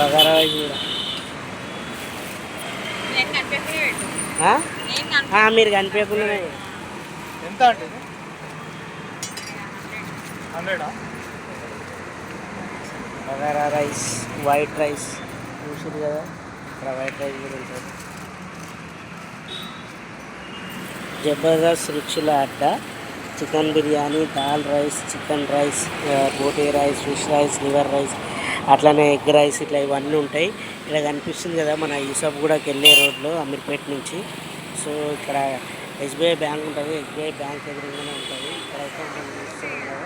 బగారా మీరు కనిపించకుండా ఎంత అంటే బగారా రైస్ వైట్ రైస్. చూసారు కదా ఇక్కడ వైట్ రైస్ కూడా ఉంటుంది జబర్దస్త్ రుచుల అడ్డ. Chicken biryani dal rice chicken rice boti rice fish rice liver rice. అట్లనే ఎగ్ రైస్ ఇట్లా ఇవన్నీ ఉంటాయి. ఇక్కడ కనిపిస్తుంది కదా మన ఈసబ్ కూడా వెళ్ళే రోడ్లో అమీర్పేట నుంచి. సో ఇక్కడ ఎస్బీఐ బ్యాంక్ ఉంటుంది. ఎస్బీఐ బ్యాంక్ ఎదురుగానే ఉంటుంది. ఇక్కడైతే మనం చూస్తున్నాం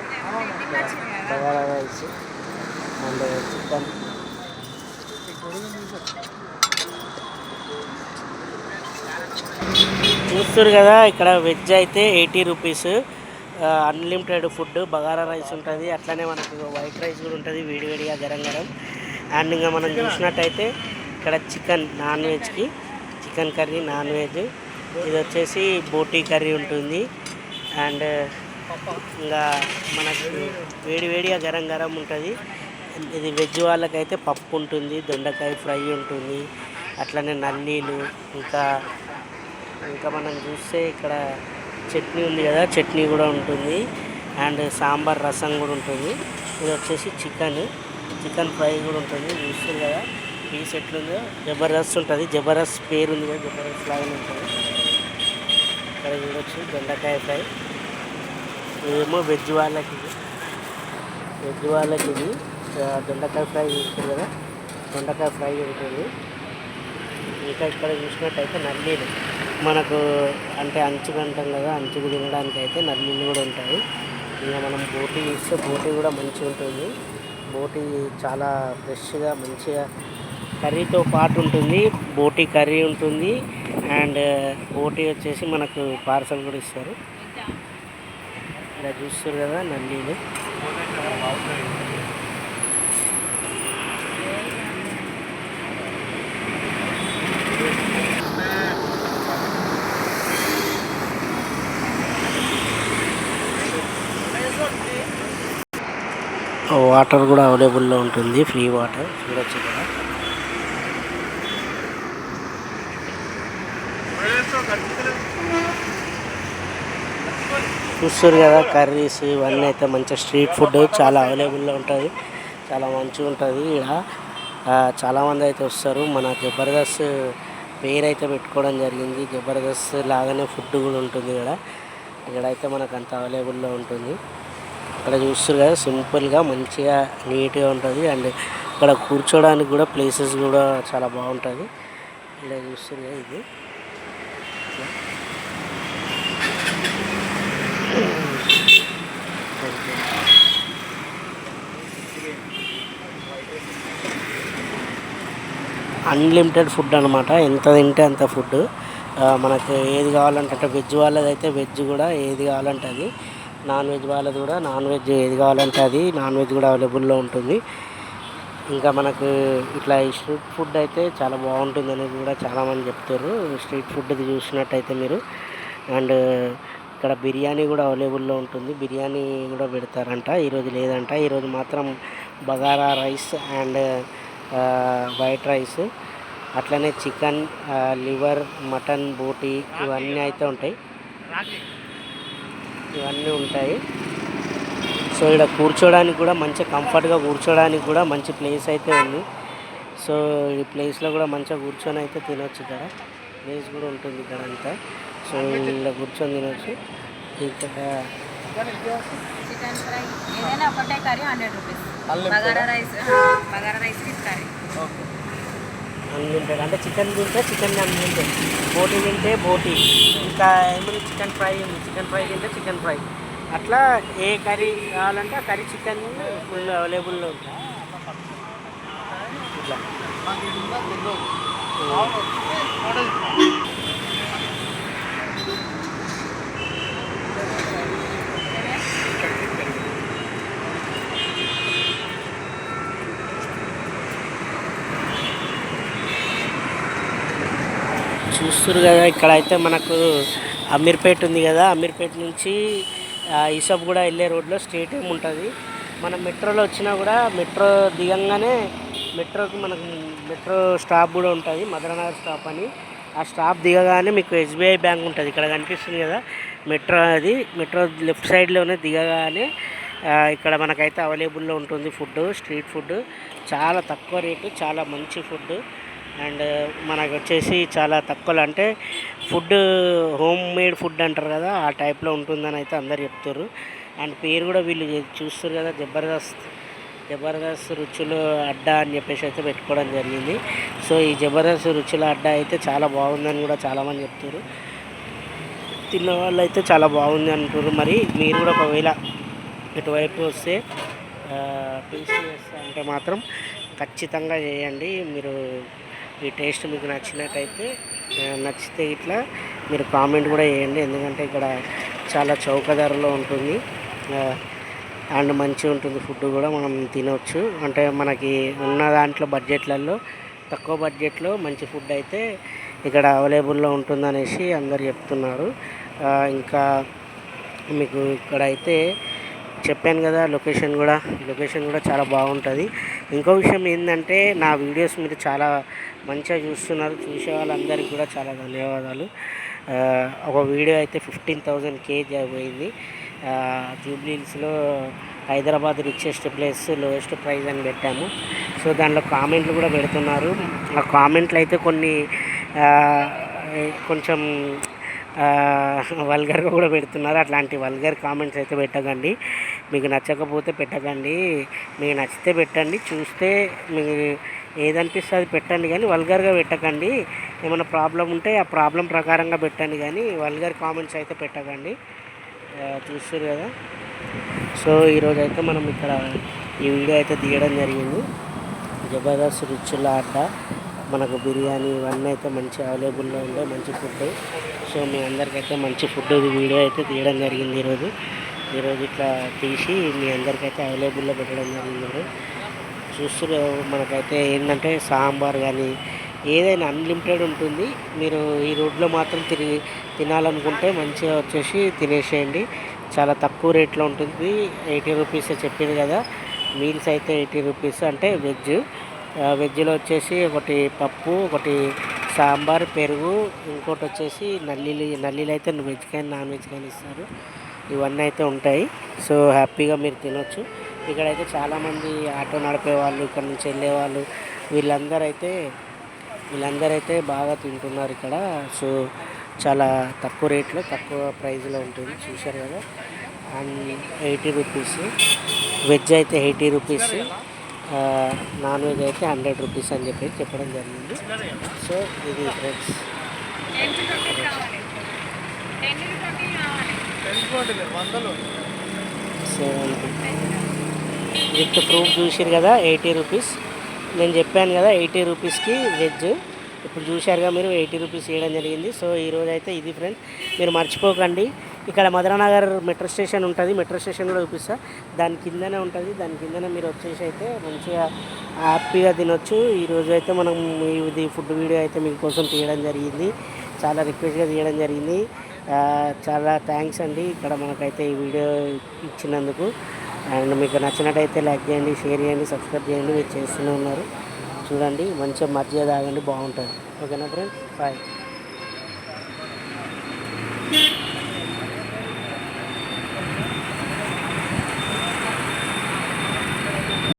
రైస్ అండ్ చికెన్. చూస్తారు కదా ఇక్కడ వెజ్ అయితే eighty rupees. Unlimited food bagara rice ఉంటుంది అట్లనే మనకు వైట్ రైస్ కూడా ఉంటుంది వేడివేడిగా గరం గరం. అండ్ ఇంకా మనం చూసినట్టయితే ఇక్కడ చికెన్ నాన్ వెజ్కి చికెన్ కర్రీ నాన్ వెజ్ ఇది వచ్చేసి బోటీ కర్రీ ఉంటుంది. అండ్ ఇంకా మనకు వేడి వేడిగా గరం గరం ఉంటుంది. ఇది వెజ్ వాళ్ళకైతే పప్పు ఉంటుంది దొండకాయ ఫ్రై ఉంటుంది అట్లనే నల్లీలు ఇంకా ఇంకా మనం చూస్తే ఇక్కడ చట్నీ ఉంది కదా చట్నీ కూడా ఉంటుంది. అండ్ సాంబార్ రసం కూడా ఉంటుంది. ఇది వచ్చేసి చికెన్. చికెన్ ఫ్రై కూడా ఉంటుంది. చూస్తుంది కదా పీస్ ఎట్లుందో జబర్దస్త్ ఉంటుంది. జబర్దస్త్ పేరు ఉంది కదా జబర్దస్త్ లాగానే ఉంటుంది. ఇక్కడ చూడొచ్చు బెండకాయ ఫ్రై. ఇదేమో వెజ్ వాళ్ళకి వెజ్ వాళ్ళకి ఇది. దొండకాయ ఫ్రై చూస్తుంది కదా దొండకాయ ఫ్రై ఉంటుంది. ఇంకా ఇక్కడ చూసినట్టయితే నల్లీలు. మనకు అంటే అంచుకు అంటాం కదా అంచుకు తినడానికి అయితే నల్లీలు కూడా ఉంటాయి. ఇంకా మనం బోటీ ఇస్తే బోటీ కూడా మంచిగా ఉంటుంది. బోటీ చాలా ఫ్రెష్గా మంచిగా కర్రీతో పాటు ఉంటుంది. బోటీ కర్రీ ఉంటుంది. అండ్ బోటీ వచ్చేసి మనకు పార్సల్ కూడా ఇస్తారు. ఇలా చూస్తారు కదా నల్లీలు. వాటర్ కూడా అవైలబుల్లో ఉంటుంది ఫ్రీ వాటర్. చూడొచ్చు కదా. చూస్తారు కదా కర్రీస్ ఇవన్నీ అయితే మంచిగా స్ట్రీట్ ఫుడ్ చాలా అవైలబుల్లో ఉంటుంది. చాలా మంచిగా ఉంటుంది ఇక్కడ చాలామంది అయితే వస్తారు. మన జబర్దస్త్ పేరు అయితే పెట్టుకోవడం జరిగింది. జబర్దస్త్ లాగానే ఫుడ్ కూడా ఉంటుంది ఇక్కడ ఇక్కడైతే మనకు అంత అవైలబుల్లో ఉంటుంది. ఇక్కడ చూస్తారు కదా సింపుల్గా మంచిగా నీట్గా ఉంటుంది. అండ్ ఇక్కడ కూర్చోడానికి కూడా ప్లేసెస్ కూడా చాలా బాగుంటుంది. ఇలా చూస్తారు కదా ఇది. అన్లిమిటెడ్ ఫుడ్ అనమాట ఎంత తింటే అంత ఫుడ్ మనకు ఏది కావాలంటే అంటే వెజ్ వాళ్ళదైతే వెజ్ కూడా ఏది కావాలంటే అది. నాన్ వెజ్ వాళ్ళది కూడా నాన్ వెజ్ ఏది కావాలంటే అది నాన్ వెజ్ కూడా అవైలబుల్లో ఉంటుంది. ఇంకా మనకు ఇట్లా ఈ స్ట్రీట్ ఫుడ్ అయితే చాలా బాగుంటుంది అనేది కూడా చాలామంది చెప్తారు. స్ట్రీట్ ఫుడ్ చూసినట్టయితే మీరు. అండ్ ఇక్కడ బిర్యానీ కూడా అవైలబుల్లో ఉంటుంది. బిర్యానీ కూడా పెడతారంట. ఈరోజు లేదంట. ఈరోజు మాత్రం bagara rice and white rice. అట్లనే చికెన్ లివర్ మటన్ బోటీ ఇవన్నీ అయితే ఉంటాయి. ఇవన్నీ ఉంటాయి. సో ఇక్కడ కూర్చోడానికి కూడా మంచి కంఫర్ట్గా కూర్చోడానికి కూడా మంచి ప్లేస్ అయితే ఉంది. సో ఈ ప్లేస్లో కూడా మంచిగా కూర్చొని అయితే తినొచ్చు ఇక్కడ. ప్లేస్ కూడా ఉంటుంది ఇక్కడ అంతా. సో ఇలా కూర్చొని తినొచ్చు. ఇక్కడ ఏదైనా ఒకటే curry hundred rupees. Bagara rice bagara rice curry. Okay. Unlimited అంటే చికెన్ తింటే చికెన్ అన్లిమిటెడ్ బోటీ తింటే బోటీ. ఇంకా ఏమైనా చికెన్ ఫ్రై ఉంది. చికెన్ ఫ్రై తింటే చికెన్ ఫ్రై. అట్లా ఏ కర్రీ కావాలంటే ఆ కర్రీ చికెన్ ఫుల్ అవైలబుల్లో ఉంటుంది ఇట్లా. చూస్తున్నారు కదా ఇక్కడ అయితే మనకు అమీర్పేట్ ఉంది కదా అమీర్పేట్ నుంచి ఈసబ్ ఇసబ్ కూడా వెళ్ళే రోడ్లో స్టేడియం ఉంటుంది. మనం మెట్రోలో వచ్చినా కూడా మెట్రో దిగంగానే మెట్రోకి మనకు మెట్రో స్టాప్ కూడా ఉంటుంది మధురనగర్ స్టాప్ అని. ఆ స్టాప్ దిగగానే మీకు ఎస్బీఐ బ్యాంక్ ఉంటుంది ఇక్కడ కనిపిస్తుంది కదా మెట్రో అది. మెట్రో లెఫ్ట్ సైడ్లోనే దిగగానే ఇక్కడ మనకైతే అవైలబుల్లో ఉంటుంది ఫుడ్ స్ట్రీట్ ఫుడ్ చాలా తక్కువ రేటు చాలా మంచి ఫుడ్ అండ్ మనకు వచ్చేసి చాలా తక్కువలో అంటే ఫుడ్ హోమ్ మేడ్ ఫుడ్ అంటారు కదా ఆ టైప్లో ఉంటుందని అయితే అందరు చెప్తారు అండ్ పేరు కూడా వీళ్ళు చూస్తారు కదా జబర్దస్త్ జబర్దస్త్ రుచులు అడ్డా అని చెప్పేసి అయితే పెట్టుకోవడం జరిగింది. సో ఈ జబర్దస్త్ రుచుల అడ్డా అయితే చాలా బాగుందని కూడా చాలామంది చెప్తారు తిన్న వాళ్ళు అయితే చాలా బాగుంది అంటారు మరి మీరు కూడా ఒకవేళ ఇటువైపు వస్తే టేస్ట్ అంటే మాత్రం ఖచ్చితంగా చేయండి. మీరు ఈ టేస్ట్ మీకు నచ్చినట్టయితే నచ్చితే ఇట్లా మీరు కామెంట్ కూడా చేయండి. ఎందుకంటే ఇక్కడ చాలా చౌక ధరలో ఉంటుంది అండ్ మంచిగా ఉంటుంది ఫుడ్ కూడా మనం తినవచ్చు అంటే మనకి ఉన్న దాంట్లో బడ్జెట్లలో తక్కువ బడ్జెట్లో మంచి ఫుడ్ అయితే ఇక్కడ అవైలబుల్లో ఉంటుందనేసి అందరు చెప్తున్నారు. ఇంకా మీకు ఇక్కడ అయితే చెప్పాను కదా లొకేషన్ కూడా. లొకేషన్ కూడా చాలా బాగుంటుంది. ఇంకో విషయం ఏంటంటే నా వీడియోస్ మీరు చాలా మంచిగా చూస్తున్నారు. చూసే వాళ్ళందరికీ కూడా చాలా ధన్యవాదాలు. ఒక వీడియో అయితే ఫిఫ్టీన్ థౌజండ్ కేజీ అయిపోయింది. జూబ్లీస్లో Hyderabad richest place lowest price అని పెట్టాము. సో దాంట్లో కామెంట్లు కూడా పెడుతున్నారు. ఆ కామెంట్లు అయితే కొన్ని కొంచెం వల్గర్గా కూడా పెడుతున్నారు. అట్లాంటి వల్గర్ కామెంట్స్ అయితే పెట్టకండి. మీకు నచ్చకపోతే పెట్టకండి. మీకు నచ్చితే పెట్టండి. చూస్తే మీకు ఏదనిపిస్తే అది పెట్టండి కానీ వల్గర్గా పెట్టకండి. ఏమైనా ప్రాబ్లం ఉంటే ఆ ప్రాబ్లం ప్రకారంగా పెట్టండి కానీ వల్గర్ కామెంట్స్ అయితే పెట్టకండి. చూస్తారు కదా. సో ఈరోజు అయితే మనం ఇక్కడ ఈ వీడియో అయితే తీయడం జరిగింది. జబర్దస్త్ రుచుల అడ్డ మనకు బిర్యానీ ఇవన్నీ అయితే మంచి అవైలబుల్లో ఉండే మంచి ఫుడ్. సో మీ అందరికైతే మంచి ఫుడ్ వీడియో అయితే తీయడం జరిగింది ఈరోజు. ఈరోజు ఇట్లా తీసి మీ అందరికైతే అవైలబుల్లో పెట్టడం జరిగింది చూస్తున్న మనకైతే ఏంటంటే సాంబార్ కానీ ఏదైనా అన్లిమిటెడ్ ఉంటుంది. మీరు ఈ రోడ్లో మాత్రం తిరిగి తినాలనుకుంటే మంచిగా వచ్చేసి తినేసేయండి. చాలా తక్కువ రేట్లో ఉంటుంది. ఎయిటీ రూపీస్ చెప్పింది కదా. మీల్స్ అయితే ఎయిటీ రూపీస్ అంటే వెజ్. వెజ్లో వచ్చేసి ఒకటి పప్పు ఒకటి సాంబార్ పెరుగు ఇంకోటి వచ్చేసి నల్లిలు. నల్లీలు అయితే వెజ్ కానీ నాన్ వెజ్ కానీ ఇస్తారు. ఇవన్నీ అయితే ఉంటాయి. సో హ్యాపీగా మీరు తినొచ్చు. ఇక్కడైతే చాలామంది ఆటో నడిపే వాళ్ళు ఇక్కడ నుంచి వెళ్ళే వాళ్ళు వీళ్ళందరూ అయితే వీళ్ళందరూ అయితే బాగా తింటున్నారు ఇక్కడ. సో చాలా తక్కువ రేట్లో తక్కువ ప్రైస్లో ఉంటుంది. చూశారు కదా? And eighty rupees. వెజ్ అయితే ఎయిటీ రూపీస్. నాన్ వెజ్ అయితే హండ్రెడ్ రూపీస్ అని చెప్పి చెప్పడం జరిగింది. సో ఇది ఫ్రెండ్స్. సో విత్ ప్రూఫ్ చూసారు కదా ఎయిటీ రూపీస్. నేను చెప్పాను కదా ఎయిటీ రూపీస్కి వెజ్. ఇప్పుడు చూశారుగా మీరు ఎయిటీ రూపీస్ ఇవ్వడం జరిగింది. సో ఈరోజు అయితే ఇది ఫ్రెండ్స్ మీరు మర్చిపోకండి. ఇక్కడ మధురానగర్ మెట్రో స్టేషన్ ఉంటుంది. మెట్రో స్టేషన్ కూడా చూపిస్తా. దాని కిందనే ఉంటుంది. దాని కిందనే మీరు వచ్చేసి అయితే మంచిగా హ్యాపీగా తినొచ్చు. ఈరోజు అయితే మనం ఇది ఫుడ్ వీడియో అయితే మీకోసం తీయడం జరిగింది. చాలా రిక్వెస్ట్గా తీయడం జరిగింది. చాలా థ్యాంక్స్ అండి. ఇక్కడ మనకైతే ఈ వీడియో ఇచ్చినందుకు. అండ్ మీకు నచ్చినట్టయితే లైక్ చేయండి షేర్ చేయండి సబ్స్క్రైబ్ చేయండి. మీరు చేస్తూనే ఉన్నారు. చూడండి మంచిగా మజ్జిగ తాగండి బాగుంటుంది. ఓకేనా ఫ్రెండ్స్ బాయ్